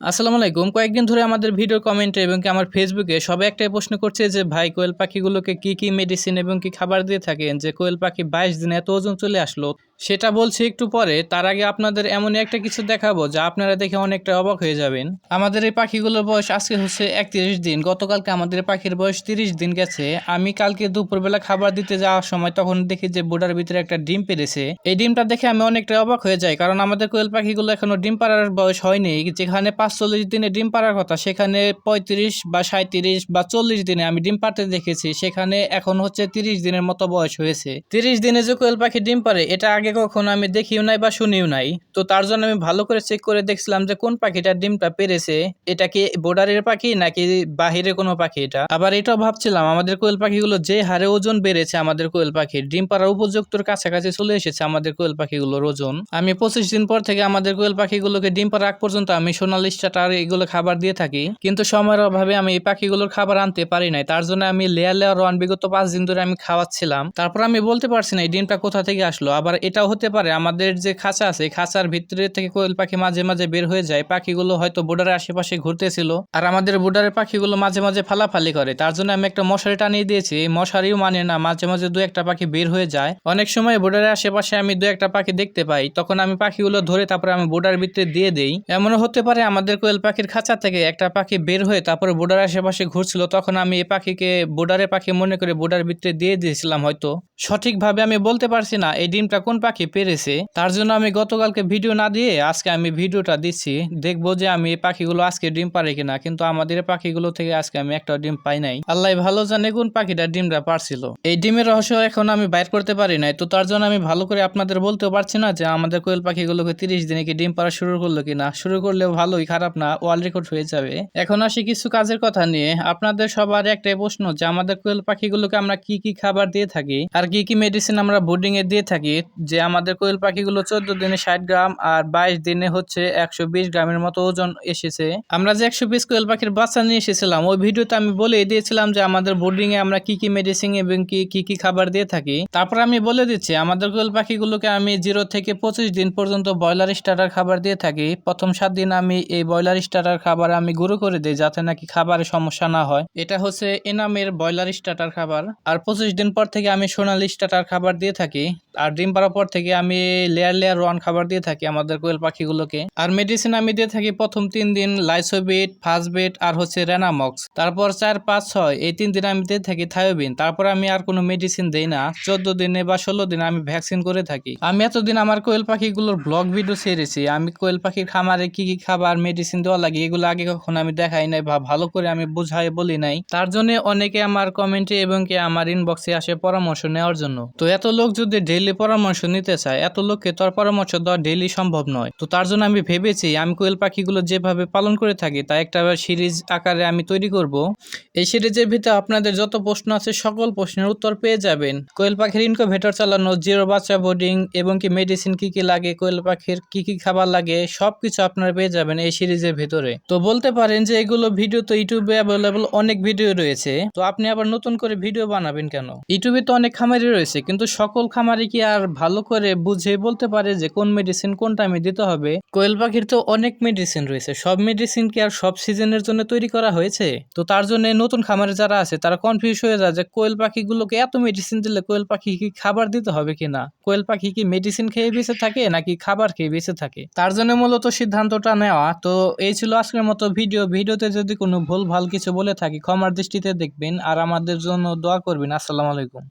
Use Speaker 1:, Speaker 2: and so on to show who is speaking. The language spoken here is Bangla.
Speaker 1: আসসালামু আলাইকুম। কয়েকদিন ধরে আমাদের ভিডিও কমেন্টে এবং কি আমার ফেসবুকে সবাই একটাই প্রশ্ন করছে যে, ভাই, কোয়েল পাখিগুলোকে কি কি মেডিসিন এবং কি খাবার দিয়ে থাকেন? যে, কোয়েল পাখি বাইশ দিনে এত ওজন চলে আসলো। সেটা বলছি একটু পরে। তার আগে আপনাদের এমন একটা কিছু দেখাবো যা আপনারা দেখে অনেকটা অবাক হয়ে যাবেন। আমাদের এই পাখিগুলোর বয়স আজকে হচ্ছে একত্রিশ দিন। গতকালকে আমাদের পাখির বয়স তিরিশ দিন গেছে। আমি কালকে দুপুরবেলা খাবার দিতে যাওয়ার সময় তখন দেখি যে বোর্ডার ভিতরে একটা ডিম পেরেছে। এই ডিমটা দেখে আমি অনেকটা অবাক হয়ে যাই কারণ আমাদের কোয়েল পাখিগুলো এখনও ডিম পাড়ার বয়স হয়নি, যেখানে পাঁচচল্লিশ দিনে ডিম পাড়ার কথা, সেখানে পঁয়ত্রিশ বা সাঁত্রিশ বা চল্লিশ দিনে আমি ডিম পাড়তে দেখেছি, সেখানে এখন হচ্ছে তিরিশ দিনের মতো বয়স হয়েছে। তিরিশ দিনে যে কোয়েল পাখি ডিম পারে এটা আগে কখনো আমি দেখিও নাই বা শুনিও নাই। তো তার জন্য আমি ভালো করে চেক করে দেখছিলাম যে কোন পাখিটা ডিমটা পেরেছে। এটা কি বোর্ডারের পাখি নাকি বাহিরে কোনো পাখি এটা? আবার এটাও ভাবছিলাম, আমাদের কোয়েল পাখিগুলো যে হারে ওজন বেড়েছে আমাদের কোয়েল পাখির, ডিম পাড়ার উপযুক্তর কাছাকাছি চলে এসেছে আমাদের কোয়েল পাখিগুলোর ওজন। আমি পঁচিশ দিন পর থেকে আমাদের কোয়েল পাখিগুলোকে ডিম পাড়া আগ পর্যন্ত আমি সোনালি স্টার্টার এগুলো খাবার দিয়ে থাকি। কিন্তু সময়ের অভাবে আমি এই পাখিগুলোর খাবার আনতে পারি নাই। তার জন্য আমি লেয়ার লেয়ার ওয়ান বিগত পাঁচ দিন ধরে আমি খাওয়াচ্ছিলাম। তারপর আমি বলতে পারছি না, এই ডিমটা কোথা থেকে আসলো? আবার এটাও হতে পারে, আমাদের যে খাঁচা আছে খাঁচার ভিতরে থেকে কোয়েল পাখি মাঝে মাঝে বের হয়ে যায়। পাখিগুলো হয়তো বোর্ডারের আশেপাশে ঘুরতেছিল। আর আমাদের বোর্ডারের পাখিগুলো মাঝে মাঝে ফালাফালি করে। তার জন্য আমি একটা মশারি টানিয়ে দিয়েছি। এই মশারিও মানে না, মাঝে মাঝে দু একটা পাখি বের হয়ে যায়। অনেক সময় বোর্ডারের আশেপাশে আমি দু একটা পাখি দেখতে পাই। তখন আমি পাখিগুলো ধরে তারপরে আমি বোর্ডার ভিতরে দিয়ে দেই। এমনও হতে পারে আমাদের কোয়েল পাখির খাঁচা থেকে একটা পাখি বের হয়ে তারপরে বোর্ডার আশেপাশে ঘুরছিল, তখন আমি এই পাখিকে বোর্ডারের পাখি মনে করে বোর্ডার ভিতরে দিয়ে দিয়েছিলাম হয়তো। সঠিকভাবে আমি বলতে পারছি না এই ডিমটা কোন পাখি পেরেছে। তার জন্য আমি গতকালকে ভিডিও না দিয়ে আজকে আমি ভিডিওটা দিচ্ছি। দেখব যে আমি এই পাখিগুলো আজকে ডিম পারে কিনা, কিন্তু আমাদের পাখিগুলো থেকে আজকে আমি একটা ডিম পাই নাই। আল্লাহ ভালো জানে কোন পাখিটা ডিমটা পারছিল এই ডিমের রহস্য এখন আমি বাইর করতে পারি নাই, তো তার জন্য আমি ভালো করে আপনাদের বলতেও পারছি না যে আমাদের কোয়েল পাখিগুলোকে তিরিশ দিনে কি ডিম পাড়া শুরু করল কিনা। শুরু করলেও ভালোই খারাপ না ওয়ার্ল্ড রেকর্ড হয়ে যাবে। এখন আসি কিছু কাজের কথা নিয়ে। আপনাদের সবার একটাই প্রশ্ন যে আমাদের কোয়েল পাখিগুলোকে আমরা কি কি খাবার দিয়ে থাকি? আর কি কি মেডিসিন আমরা বোর্ডিং এ দিয়ে থাকি? যে আমাদের কোয়েল পাখিগুলো চোদ্দ দিনে ষাট গ্রাম আর বাইশ দিনে হচ্ছে একশো বিশ গ্রামের মতো ওজন এসেছে। আমরা যে একশো বিশ কোয়েল পাখির বাচ্চা নিয়ে এসেছিলাম, ওই ভিডিওতে আমি বলে দিয়েছিলাম যে আমাদের বোর্ডিং এ আমরা কি কি মেডিসিন এবং কি কি কি খাবার দিয়ে থাকি। তারপর আমি বলে দিচ্ছি, আমাদের কোয়েল পাখিগুলোকে আমি জিরো থেকে পঁচিশ দিন পর্যন্ত ব্রয়লার স্টার্টার খাবার দিয়ে থাকি। প্রথম সাত দিন আমি এই ব্রয়লার স্টার্টার খাবার আমি গুঁড়ো করে দিই যাতে নাকি খাবারে সমস্যা না হয়। এটা হচ্ছে এনামের ব্রয়লার স্টার্টার খাবার। আর পঁচিশ দিন পর থেকে আমি সোনালি স্টার্টার খাবার দিয়ে থাকি। আর ডিম পাড়ার পর থেকে আমি লেয়ার লেয়ার ওয়ান খাবার দিয়ে থাকি আমাদের কোয়েল পাখিগুলোকে। আর মেডিসিন আমি দিয়ে থাকি প্রথম তিন দিন লাইসোবিট ফার্স্টবেট আর হচ্ছে রেনামক্স তারপর চার, পাঁচ, ছয়, এই তিন দিন আমি দিয়ে থাকি থায়োবিন তারপর আমি আর কোনো মেডিসিন দেই না। চোদ্দ দিনে বা ষোলো দিনে আমি ভ্যাকসিন করে থাকি। আমি এতদিন আমার কোয়েল পাখিগুলোর ব্লগ ভিডিও ছেড়েছি। আমি কোয়েল পাখির খামারে কি কি খাবার মেডিসিন দেওয়া লাগে এগুলো আগে কখনো আমি দেখাই নাই বা ভালো করে আমি বুঝাই বলি নাই। তার জন্য অনেকে আমার কমেন্টে এবং কি আমার ইনবক্সে আসে পরামর্শ নেওয়ার জন্য। তো এত লোক যদি ডেইলি পরামর্শ নিতে চায়। এত লোককে তো আর পরামর্শ দেওয়া ডেইলি সম্ভব নয়। তো তার জন্য আমি ভেবেছি, আমি কোয়েল পাখিগুলো যেভাবে পালন করে থাকি তা একটা সিরিজ আকারে আমি তৈরি করব। এই সিরিজের ভিতরে আপনাদের যত প্রশ্ন আছে, সকল প্রশ্নের উত্তর পেয়ে যাবেন। কোয়েল পাখির ইনকোভেটর চালানো জিরো বাচ্চা বোর্ডিং এবং কি মেডিসিন কি কি লাগে, কোয়েল পাখির কি কি খাবার লাগে, সবকিছু আপনারা পেয়ে যাবেন এই সিরিজের ভিতরে। তো বলতে পারেন যে, এগুলো ভিডিও তো ইউটিউবে অ্যাভেলেবল অনেক ভিডিও রয়েছে। তো আপনি আবার নতুন করে ভিডিও বানাবেন কেন? ইউটিউবে তো অনেক খামারি রয়েছে, কিন্তু সকল খামারি কি আর ভালো করে বুঝে বলতে পারে যে কোন মেডিসিন কোন টাইমে দিতে হবে? কোয়েল পাখির তো অনেক মেডিসিন রয়েছে। সব মেডিসিন কি আর সব সিজনের জন্য তৈরি করা হয়েছে? তো তার জন্য নতুন খামারে যারা আছে, তারা কনফিউজ হয়ে যায় যে কোয়েল পাখিগুলোকে এত মেডিসিন দিলে কোয়েল পাখি কি খাবার দিতে হবে কিনা? কোয়েল পাখি কি মেডিসিন খেয়ে বেঁচে থাকে নাকি খাবার খেয়ে বেঁচে থাকে? তার জন্য মূলত সিদ্ধান্তটা নেওয়া। তো এই ছিল আজকের মতো ভিডিও ভিডিওতে যদি কোনো ভুল ভালো কিছু বলে থাকি, ক্ষমার দৃষ্টিতে দেখবেন। আর আমাদের জন্য দোয়া করবেন। আসসালামু আলাইকুম।